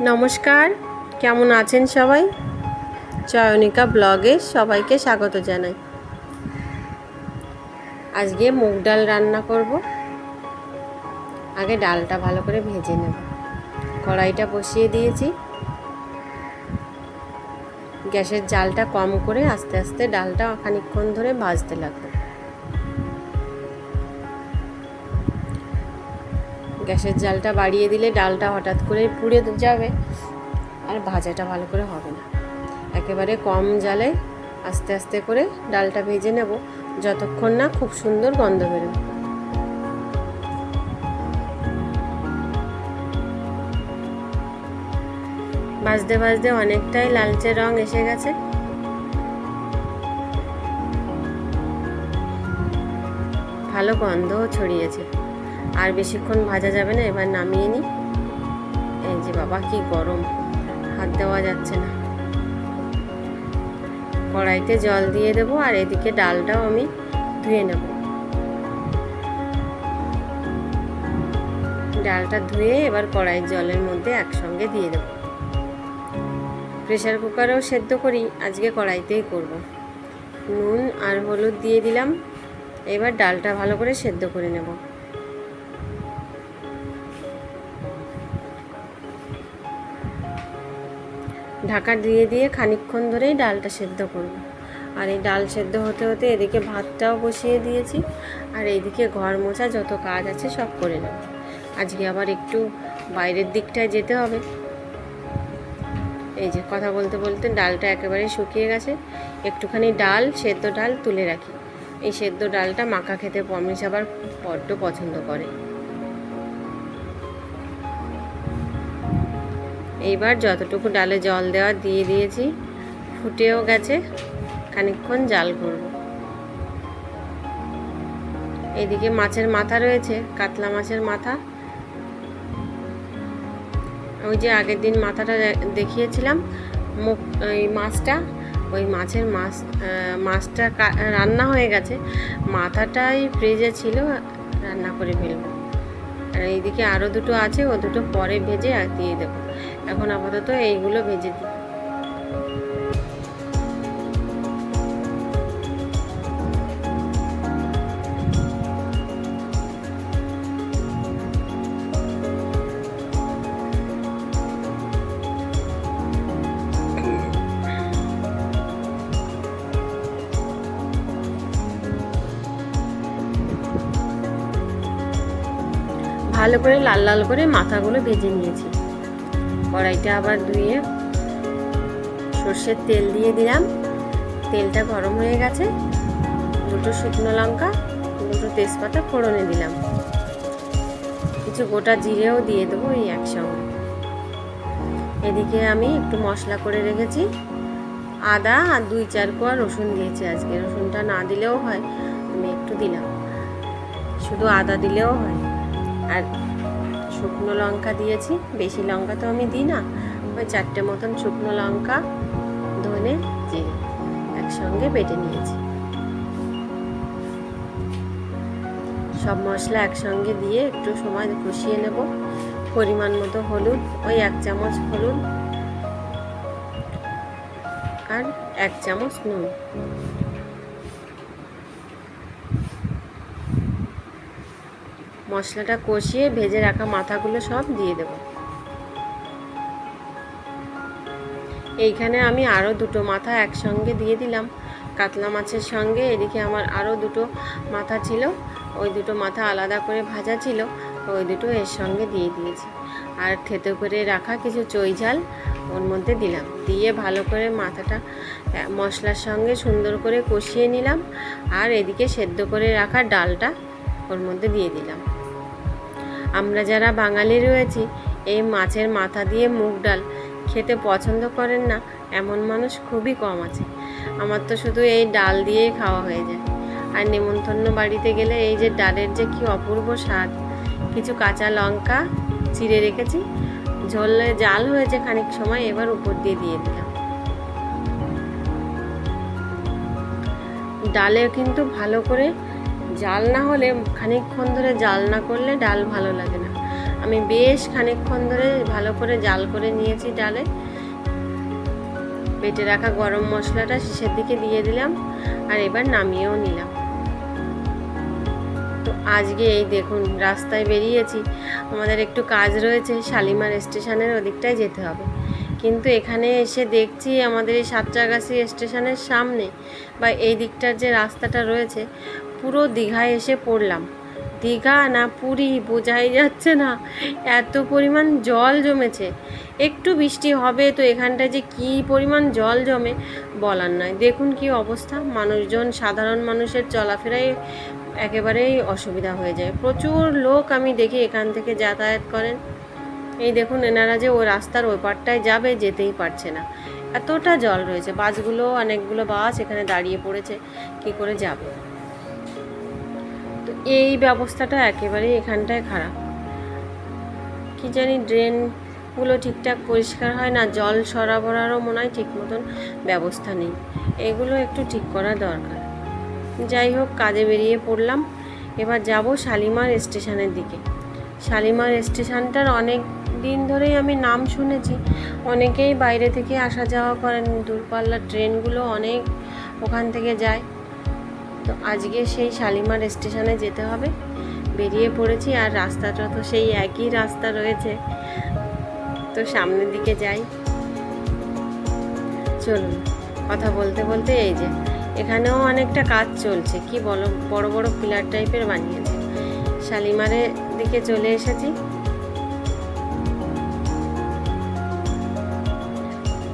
নমস্কার, কেমন আছেন সবাই? চয়নিকা ব্লগে সবাইকে স্বাগত জানাই। আজকে মুগ ডাল রান্না করব। আগে ডালটা ভালো করে ভেজে নেব। কড়াইটা বসিয়ে দিয়েছি। গ্যাসের জালটা কম করে আস্তে আস্তে ডালটা খানিকক্ষণ ধরে ভাজতে লাগবে। গ্যাসের জালটা বাড়িয়ে দিলে ডালটা হঠাৎ করে পুড়ে যাবে আর ভাজাটা ভালো করে হবে না। একেবারে কম জালে আস্তে আস্তে করে ডালটা ভেজে নেব। যতক্ষণ না খুব সুন্দর গন্ধ বেরোবে ভাজতে ভাজতে অনেকটাই লালচে রং এসে গেছে। ভালো গন্ধও ছড়িয়েছে। আর বেশিক্ষণ ভাজা যাবে না, এবার নামিয়ে নিই। এই যে বাবা, কি গরম। হাত দেওয়া যাচ্ছে না। কড়াইতে জল দিয়ে দেবো আর এদিকে ডালটাও আমি ধুয়ে নেব। ডালটা ধুয়ে এবার কড়াইয়ের জলের মধ্যে একসঙ্গে দিয়ে দেবো। প্রেশার কুকারেও সেদ্ধ করি, আজকে কড়াইতেই করব। নুন আর হলুদ দিয়ে দিলাম, এবার ডালটা ভালো করে সেদ্ধ করে নেব। ঢাকা দিয়ে দিয়ে খানিকক্ষণ ধরেই ডালটা সেদ্ধ করব। আর এই ডাল সেদ্ধ হতে হতে এদিকে ভাতটাও বসিয়ে দিয়েছি। আর এইদিকে ঘর মোছা যত কাজ আছে সব করে নেব। আজকে আবার একটু বাইরের দিকটায় যেতে হবে। এই যে কথা বলতে বলতে ডালটা একেবারে শুকিয়ে গেছে। একটুখানি ডাল, সেদ্ধ ডাল তুলে রাখি। এই সেদ্ধ ডালটা মাখা খেতে পমিশ আবার বড্ড পছন্দ করে। এইবার যতটুকু ডালে জল দেওয়া দিয়ে দিয়েছি, ফুটেও গেছে, খানিকক্ষণ জাল করব। এইদিকে মাছের মাথা রয়েছে, কাতলা মাছের মাথা। ওই যে আগের দিন মাথাটা দেখিয়েছিলাম, মুখ, ওই মাছটা, ওই মাছের মাছ মাছটা রান্না হয়ে গেছে, মাথাটাই ফ্রিজে ছিল, রান্না করে ফেলব। আর এইদিকে আরও দুটো আছে, ও দুটো পরে ভেজে আর দিয়ে দেবো। এখন আপাতত এইগুলো ভেজে দিই। ভালো করে লাল লাল করে মাথাগুলো ভেজে নিয়েছি। কড়াইটা আবার ধুয়ে সর্ষের তেল দিয়ে দিলাম। তেলটা গরম হয়ে গেছে। দুটো শুকনো লঙ্কা, দুটো তেজপাতা ফোড়নে দিলাম। কিছু গোটা জিরেও দিয়ে দেবো এই একসঙ্গে। এদিকে আমি একটু মশলা করে রেখেছি। আদা আর দুই চার কোয়া রসুন দিয়েছি আজকে। রসুনটা না দিলেও হয়, আমি একটু দিলাম। শুধু আদা দিলেও হয়। আর শুকনো লঙ্কা দিয়েছি। বেশি লঙ্কা তো আমি দিই না। ওই চারটে মতন শুকনো লঙ্কা, ধনে, জিরে একসঙ্গে বেটে নিয়েছি। সব মশলা একসঙ্গে দিয়ে একটু সময় কষিয়ে নেব। পরিমাণ মতো হলুদ, ওই এক চামচ হলুদ আর এক চামচ নুন। মশলাটা কষিয়ে ভেজে রাখা মাথাগুলো সব দিয়ে দেব। এইখানে আমি আরও দুটো মাথা একসঙ্গে দিয়ে দিলাম। কাতলা মাছের সঙ্গে এদিকে আমার আরও দুটো মাথা ছিল, ওই দুটো মাথা আলাদা করে ভাজা ছিল, ওই দুটো এর সঙ্গে দিয়ে দিয়েছি। আর থেতো করে রাখা কিছু চই ঝাল ওর মধ্যে দিলাম। দিয়ে ভালো করে মাথাটা মশলার সঙ্গে সুন্দর করে কষিয়ে নিলাম। আর এদিকে সেদ্ধ করে রাখা ডালটা ওর মধ্যে দিয়ে দিলাম। আমরা যারা বাঙালি রয়েছি, এই মাছের মাথা দিয়ে মুগ ডাল খেতে পছন্দ করেন না, এমন মানুষ খুবই কম আছে। আমার তো শুধু এই ডাল দিয়েই খাওয়া হয়ে যায়। আর নেমন্তন্ন বাড়িতে গেলে এই যে ডালের যে কি অপূর্ব স্বাদ। কিছু কাঁচা লঙ্কা চিড়ে রেখেছি, ঝোলে জাল হয়েছে খানিক সময়, এবার উপর দিয়ে দিয়ে দিলাম। ডালে কিন্তু ভালো করে জাল না হলে খানিকক্ষণ ধরে জাল না করলে ডাল ভালো লাগে না। আমি বেশ খানিকক্ষণ ধরে ভালো করে জাল করে নিয়েছি ডালে। বেটে রাখা গরম মশলাটা শেষের দিকে দিয়ে দিলাম আর এবার নামিয়েও নিলাম। তো আজকে এই দেখুন, রাস্তায় বেরিয়েছি। আমাদের একটু কাজ রয়েছে, শালিমার স্টেশনের ওদিকটায় যেতে হবে। কিন্তু এখানে এসে দেখছি আমাদের এই সাতটাগাছি স্টেশনের সামনে বা এই দিকটার যে রাস্তাটা রয়েছে পুরো দীঘায় এসে পড়লাম। দীঘা না পুরী বোঝাই যাচ্ছে না। এত পরিমাণ জল জমেছে। একটু বৃষ্টি হবে তো এখানটায় যে কি পরিমাণ জল জমে বলার নয়। দেখুন কি অবস্থা। মানুষজন, সাধারণ মানুষের চলাফেরাই একেবারেই অসুবিধা হয়ে যায়। প্রচুর লোক আমি দেখি এখান থেকে যাতায়াত করেন। এই দেখুন এনারা যে ওই রাস্তার ওই পারটায় যাবে যেতেই পারছে না। এতটা জল রয়েছে। বাসগুলো, অনেকগুলো বাস এখানে দাঁড়িয়ে পড়েছে। কি করে যাবে? এই ব্যবস্থাটা একেবারে এখানটায় খারাপ। কি জানি ড্রেনগুলো ঠিকঠাক পরিষ্কার হয় না, জল সরবরাহও মনে হয় ঠিক মতন ব্যবস্থা নেই। এগুলো একটু ঠিক করা দরকার। যাই হোক, কাজে বেরিয়ে পড়লাম। এবার যাব শালিমার স্টেশনের দিকে। শালিমার স্টেশনটার অনেক দিন ধরেই আমি নাম শুনেছি। অনেকেই বাইরে থেকে আসা যাওয়া করেন। দূরপাল্লার ট্রেনগুলো অনেক ওখান থেকে যায়। তো আজকে সেই শালিমার স্টেশনে যেতে হবে। বেরিয়ে পড়েছি আর রাস্তাটা তো সেই একই রাস্তা রয়েছে। তো সামনের দিকে যাই। চলুন, কথা বলতে বলতে এই যে, এখানেও অনেকটা কাজ চলছে। কি বলো, বড় বড় পিলার টাইপের বানিয়েছে। শালিমারের দিকে চলে এসেছি।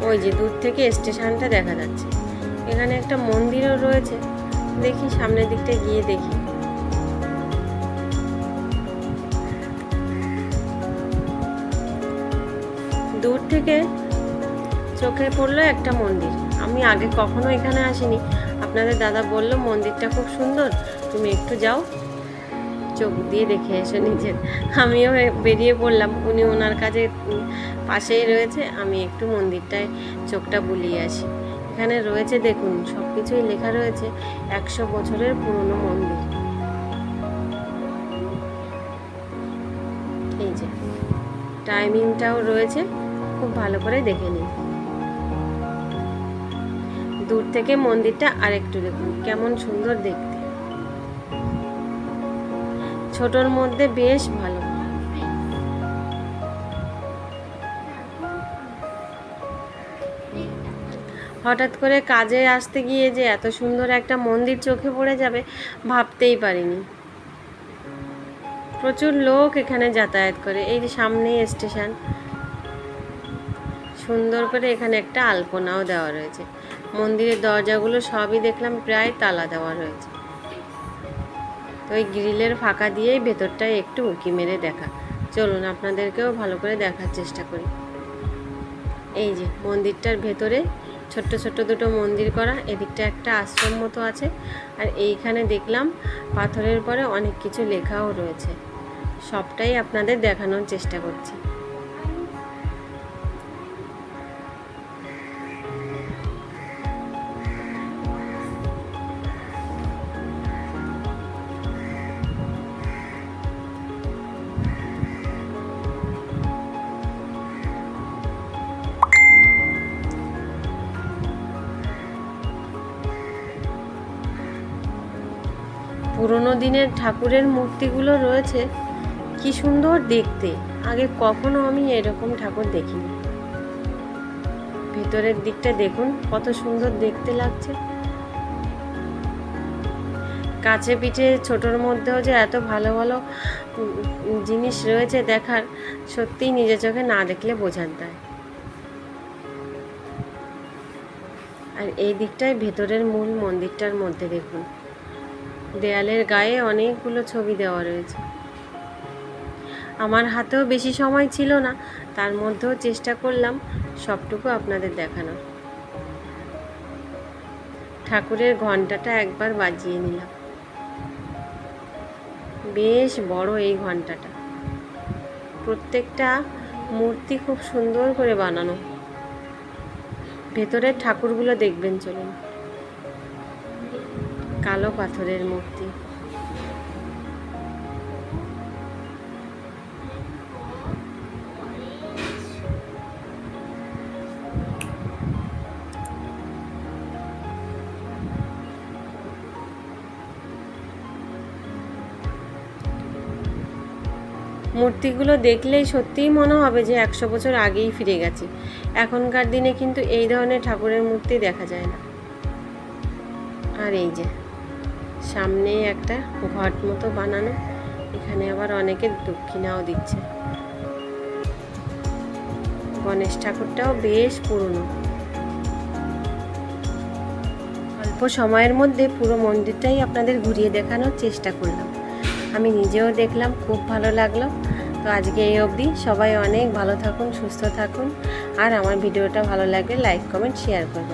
ওই যে দূর থেকে স্টেশনটা দেখা যাচ্ছে। এখানে একটা মন্দিরও রয়েছে। দেখি, সামনের দিকটা গিয়ে দেখি। দূর থেকে চোখে পড়ল একটা মন্দির। আমি আগে কখনো এখানে আসিনি। আপনাদের দাদা বলল, মন্দিরটা খুব সুন্দর, তুমি একটু যাও। চোখ দিয়ে দেখে এসো নিজের। আমিও বেরিয়ে পড়লাম। উনি ওনার কাছে পাশেই রয়েছে। আমি একটু মন্দিরটায় চোখটা বুলিয়ে আসি। এখানে রয়েছে, দেখুন সব কিছুই লেখা রয়েছে, একশো বছরের পুরনো মন্দির। এই যে টাইমিংটাও রয়েছে, খুব ভালো করে দেখে নিন। দূর থেকে মন্দিরটা আরেকটু দেখুন, কেমন সুন্দর দেখতে। ছোটর মধ্যে বেশ ভালো। হঠাৎ করে কাজে আসতে গিয়ে যে এত সুন্দর একটা মন্দির চোখে পড়ে যাবে, ভাবতেই পারিনি। প্রচুর লোক এখানে যাতায়াত করে, এই যে সামনেই স্টেশন। সুন্দর করে এখানে একটা আলপনাও দেওয়া রয়েছে। মন্দিরের দরজাগুলো সবই দেখলাম প্রায় তালা দেওয়া রয়েছে। তো ওই গ্রিলের ফাঁকা দিয়েই ভেতরটায় একটু উঁকি মেরে দেখা। চলুন আপনাদেরকেও ভালো করে দেখার চেষ্টা করি। এই যে মন্দিরটার ভেতরে ছোট্ট ছোট্ট দুটো মন্দির করা, এদিকটা একটা আশ্রম মতো আছে। আর এইখানে দেখলাম পাথরের পরে অনেক কিছু লেখাও রয়েছে। সবটাই আপনাদের দেখানোর চেষ্টা করছি। পুরনো দিনের ঠাকুরের মূর্তিগুলো রয়েছে। কি সুন্দর দেখতে। আগে কখনো আমি এরকম ঠাকুর দেখিনি। ভেতরের দিকটা দেখুন, কত সুন্দর দেখতে লাগছে। কাছে পিঠে ছোটোর মধ্যেও যে এত ভালো ভালো জিনিস রয়েছে দেখার, সত্যিই নিজের চোখে না দেখলে বোঝার দেয়। আর এই দিকটায় ভেতরের মূল মন্দিরটার মধ্যে দেখুন। দেয়ালের গায়ে অনেকগুলো ছবি দেওয়া রয়েছে। আমার হাতেও বেশি সময় ছিল না, তার মধ্যেও চেষ্টা করলাম সবটুকু আপনাদের দেখানোর। ঠাকুরের ঘন্টাটা একবার বাজিয়ে নিলাম। বেশ বড় এই ঘন্টাটা প্রত্যেকটা মূর্তি খুব সুন্দর করে বানানো। ভেতরের ঠাকুরগুলো দেখবেন, চলুন। কালো পাথরের মূর্তি। মূর্তিগুলো দেখলেই সত্যিই মনে হবে যে একশো বছর আগেই ফিরে গেছি। এখনকার দিনে কিন্তু এই ধরনের ঠাকুরের মূর্তি দেখা যায় না। আর এই যে সামনে একটা ঘট মতো বানানো। এখানে আবার অনেকে দক্ষিণাও দিচ্ছে। গণেশ ঠাকুরটাও বেশ পুরনো। অল্প সময়ের মধ্যে পুরো মন্দিরটাই আপনাদের ঘুরিয়ে দেখানোর চেষ্টা করলাম। আমি নিজেও দেখলাম, খুব ভালো লাগল। তো আজকে এই অবধি সবাই অনেক ভালো থাকুন, সুস্থ থাকুন। আর আমার ভিডিওটা ভালো লাগলে লাইক, কমেন্ট, শেয়ার করবেন।